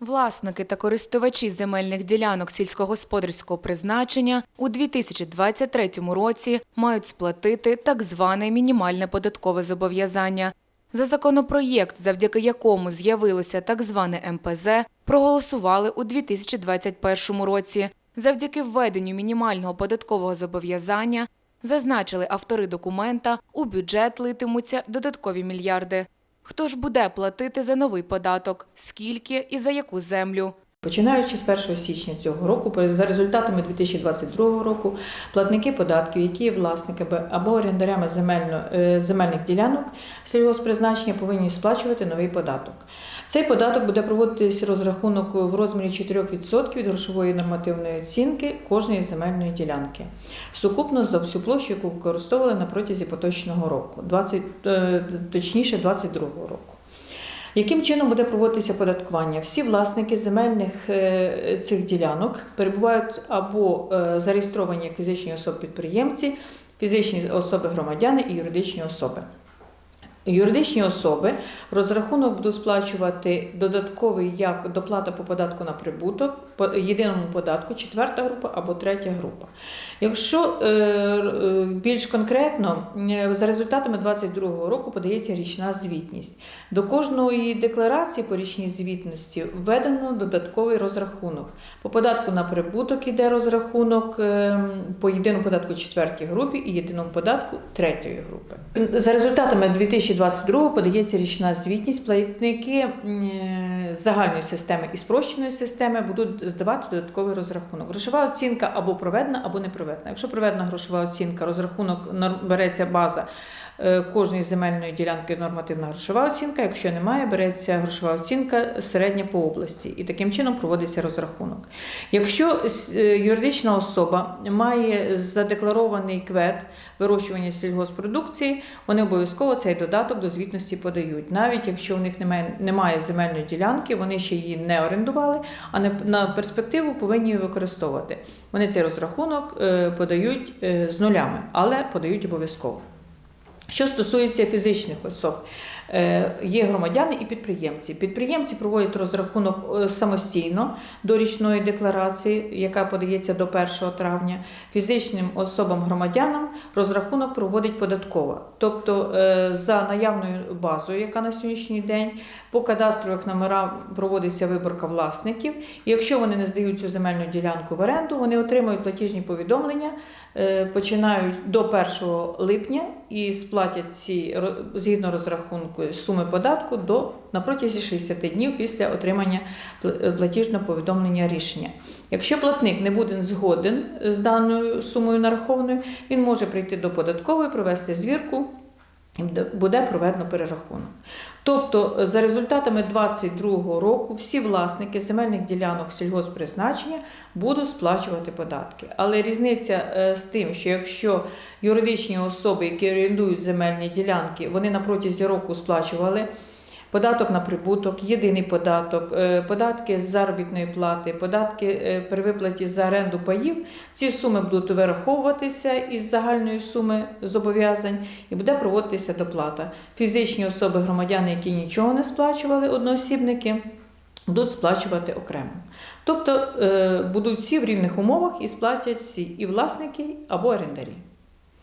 Власники та користувачі земельних ділянок сільськогосподарського призначення у 2023 році мають сплатити так зване мінімальне податкове зобов'язання. За законопроєкт, завдяки якому з'явилося так зване МПЗ, проголосували у 2021 році. Завдяки введенню мінімального податкового зобов'язання, зазначили автори документа, у бюджет литимуться додаткові мільярди. Хто ж буде платити за новий податок? Скільки і за яку землю? Починаючи з 1 січня цього року, за результатами 2022 року, платники податків, які є власниками або орендарями земельно, е, земельних ділянок сільгоспризначення, повинні сплачувати новий податок. Цей податок буде проводитись розрахунок в розмірі 4% від грошової нормативної оцінки кожної земельної ділянки. Сукупно за всю площу, яку використовували на протязі поточного року, 20, е, точніше 2022 року. Яким чином буде проводитися податкування? Всі власники земельних е, цих ділянок перебувають або е, зареєстровані як фізичні особи-підприємці, фізичні особи громадяни і юридичні особи. Юридичні особи розрахунок будуть сплачувати додатковий як доплата по податку на прибуток, по єдиному податку, четверта група або третя група. Якщо е, е, більш конкретно, е, за результатами 2022 року подається річна звітність. До кожної декларації по річній звітності введено додатковий розрахунок. По податку на прибуток іде розрахунок по єдиному податку четвертій групі і єдиному податку третьої групи. За результатами 2022 подається річна звітність. Платники е, загальної системи і спрощеної системи будуть здавати додатковий розрахунок. Грошова оцінка або проведена, або не проведена. Якщо проведена грошова оцінка, розрахунок береться база кожної земельної ділянки нормативна грошова оцінка. Якщо немає, береться грошова оцінка середня по області, і таким чином проводиться розрахунок. Якщо е, юридична особа має задекларований квет вирощування сільгоспродукції, вони обов'язково цей додаток до звітності подають. Навіть якщо у них немає, немає земельної ділянки, вони ще її не орендували, а не на перспективу повинні її використовувати. Вони цей розрахунок е, подають е, з нулями, але подають обов'язково. Що стосується фізичних особ, е, є громадяни і підприємці. Підприємці проводять розрахунок е, самостійно до річної декларації, яка подається до 1 травня. Фізичним особам-громадянам розрахунок проводить податкова. Тобто е, за наявною базою, яка на сьогоднішній день, по кадастрових номерам проводиться виборка власників. Якщо вони не здають цю земельну ділянку в оренду, вони отримують платіжні повідомлення, починають до 1 липня і сплатять ці згідно розрахунку суми податку до на протязі 60 днів після отримання пл- платіжного повідомлення рішення. Якщо платник не буде згоден з даною сумою нарахованою, він може прийти до податкової, провести звірку. Буде проведено перерахунок. Тобто, е, за результатами 2022 року всі власники земельних ділянок сільгоспризначення будуть сплачувати податки. Але різниця е, з тим, що якщо юридичні особи, які орендують земельні ділянки, вони на протязі року сплачували податок на прибуток, єдиний податок, е, податки з заробітної плати, податки е, при виплаті за оренду паїв, ці суми будуть вираховуватися із загальної суми зобов'язань і буде проводитися доплата. Фізичні особи, громадяни, які нічого не сплачували, одноосібники, будуть сплачувати окремо. Тобто е, будуть всі в рівних умовах і сплатять всі і власники або орендарі.